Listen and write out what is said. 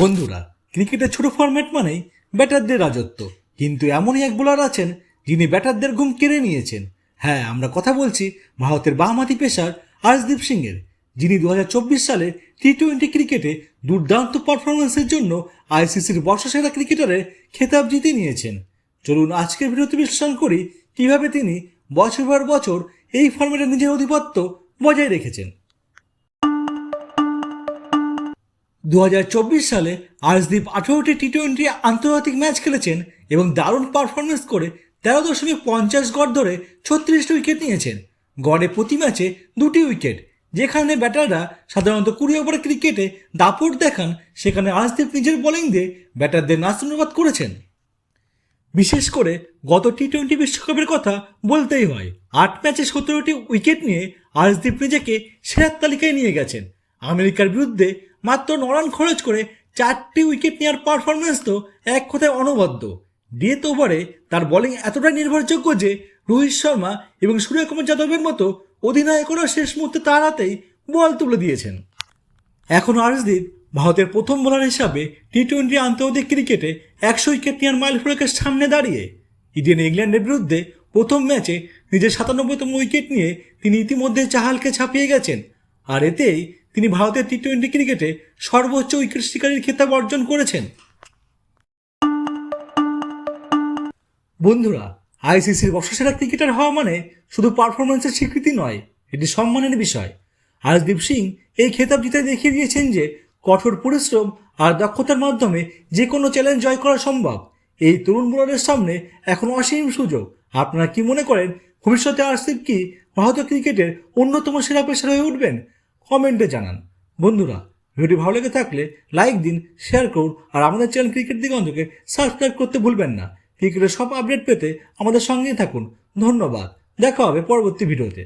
বন্ধুরা, ক্রিকেটের ছোট ফরম্যাট মানেই ব্যাটারদের রাজত্ব। কিন্তু এমনই এক বোলার আছেন যিনি ব্যাটারদের ঘুম কেড়ে নিয়েছেন। হ্যাঁ আমরা কথা বলছি ভারতের বামহাতি পেসার আর্শদীপ সিংয়ের, যিনি দু হাজার চব্বিশ সালে টি টোয়েন্টি ক্রিকেটে দুর্দান্ত পারফরমেন্সের জন্য আইসিসির বর্ষসেরা ক্রিকেটারের খেতাব জিতে নিয়েছেন। চলুন আজকের ভিডিওতে বিশ্লেষণ করি কীভাবে তিনি বছর পর বছর এই ফর্মেটে নিজের আধিপত্য বজায় রেখেছেন। দু হাজার চব্বিশ সালে আর্শদীপ আঠারোটি টি টোয়েন্টি আন্তর্জাতিক ম্যাচ খেলেছেন এবং দারুণ পারফরমেন্স করে তেরো দশমিক পঞ্চাশ গড় ধরে ছত্রিশটি উইকেট নিয়েছেন। গড়ে প্রতি ম্যাচে দুটি উইকেট, যেখানে ব্যাটাররা সাধারণত কুড়ি ওভার ক্রিকেটে দাপট দেখান, সেখানে আর্শদীপ নিজের বোলিং দিয়ে ব্যাটারদের নাস্তানুবাদ করেছেন। বিশেষ করে গত টি টোয়েন্টি বিশ্বকাপের কথা বলতেই হয়, আট ম্যাচে সতেরোটি উইকেট নিয়ে আর্শদীপ নিজেকে সেরার তালিকায় নিয়ে গেছেন। আমেরিকার বিরুদ্ধে মাত্র ন রান খরচ করে চারটি উইকেট নেওয়ার পারফরমেন্স তো এক কথায় অনবদ্য। ডেথ ওভারে তার বোলিং এতটাই নির্ভরযোগ্য যে রোহিত শর্মা এবং সূর্যকুমার যাদবের মতো অধিনায়করা শেষ মুহূর্তে তার হাতেই বল তুলে দিয়েছেন। এখন আর্শদীপ ভারতের প্রথম বোলার হিসাবে টি টোয়েন্টি আন্তর্জাতিক ক্রিকেটে একশো উইকেট নেওয়ার মাইল ফলকের সামনে দাঁড়িয়ে। ইডেন ইংল্যান্ডের বিরুদ্ধে প্রথম ম্যাচে নিজের সাতানব্বইতম উইকেট নিয়ে তিনি ইতিমধ্যে চাহালকে ছাপিয়ে গেছেন। আর এতেই তিনি ভারতের টি টোয়েন্টি ক্রিকেটে সর্বোচ্চ উইকেট শিকারীর খেতাব অর্জন করেছেন। বন্ধুরা, আইসিসির বর্ষসেরা ক্রিকেটার হওয়া মানে শুধু পারফরমেন্সের স্বীকৃতি নয়, এটি সম্মানের বিষয়। আজদীপ সিং এই খেতাব জিতে দেখিয়ে দিয়েছেন যে কঠোর পরিশ্রম আর দক্ষতার মাধ্যমে যে কোনো চ্যালেঞ্জ জয় করা সম্ভব। এই তরুণ বোলারের সামনে এখন অসীম সুযোগ। আপনারা কি মনে করেন, ভবিষ্যতে আরসিব কি ভারতীয় ক্রিকেটের অন্যতম সেরা পেশার হয়ে উঠবেন? কমেন্টে জানান। বন্ধুরা ভিডিও ভালো লেগে থাকলে লাইক দিন, শেয়ার করুন, আর আমাদের চ্যানেল ক্রিকেট দিগন্তকে সাবস্ক্রাইব করতে ভুলবেন না। ক্রিকেটের সব আপডেট পেতে আমাদের সঙ্গেই থাকুন। ধন্যবাদ। দেখা হবে পরবর্তী ভিডিওতে।